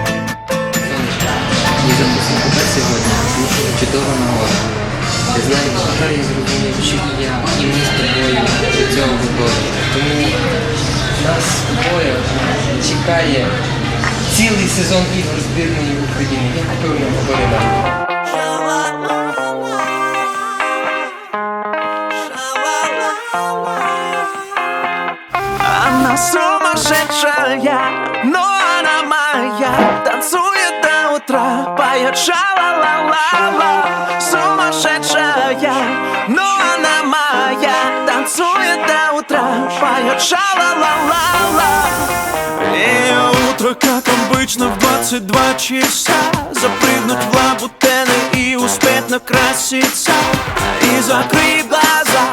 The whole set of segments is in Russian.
Сонечка, ми запустимо тебе сьогодні. Чудова нагода. Я знаю, що тепер я зрозумів, що і я, і ми з тобою до цього готові. Тому нас з тобою чекає цілий сезон ігор збірної України. Я купив нам подарунок. Она сумасшедшая, но она моя. Танцует до утра, поет ша-ла-ла-ла-ла. Сумасшедшая, но она моя. Танцует до утра, поет ша-ла-ла-ла-ла. Ее утро, как обычно, в 22 часа успеть накраситься И закрыть глаза,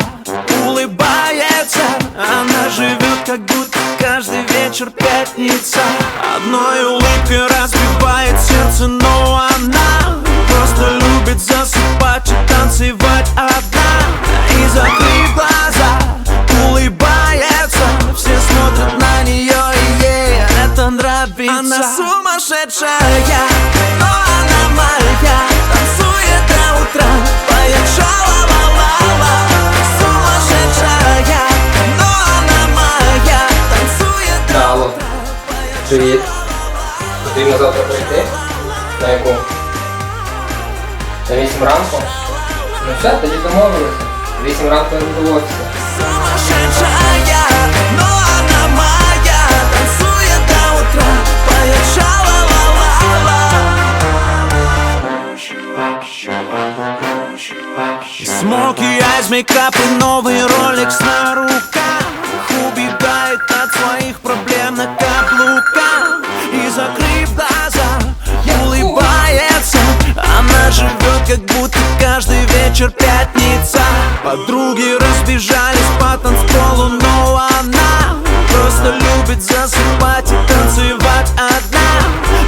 улыбается Она живет, как будто каждый вечер пятница Одной улыбкой разбивает сердце, но она Просто любит засыпать и танцевать одна. И закрыв глаза, улыбается Все смотрят на нее и ей это нравится. Она сумасшедшая, но привіт. Потрібно завтра прийти? На яку? На 8 ранку? Ну все, тоді домовилися. 8 ранку я буду в офісі. Сумасшедшая, но она моя Танцует как будто каждый вечер пятница Подруги разбежались по танцполу, но она Просто любит засыпать и танцевать одна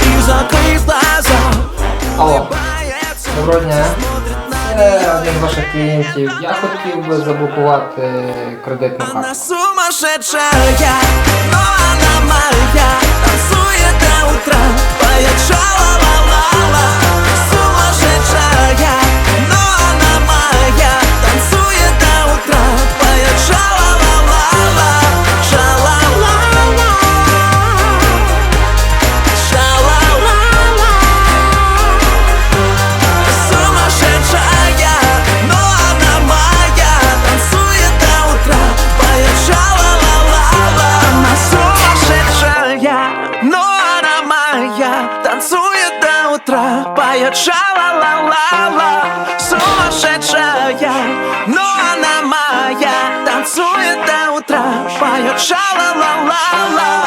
И закрыв глаза, Алло. улыбается Доброго дня. Смотрит на Це один з ваших клієнтів. Я хотів би заблокувати кредитну Она карту. сумасшедшая, но она моя Танцует до утра, поет ша-ла-ла-ла-ла утра, поет ша-ла-ла-ла-ла. Сумасшедшая, но она моя. Танцует до утра, поет ша-ла-ла-ла-ла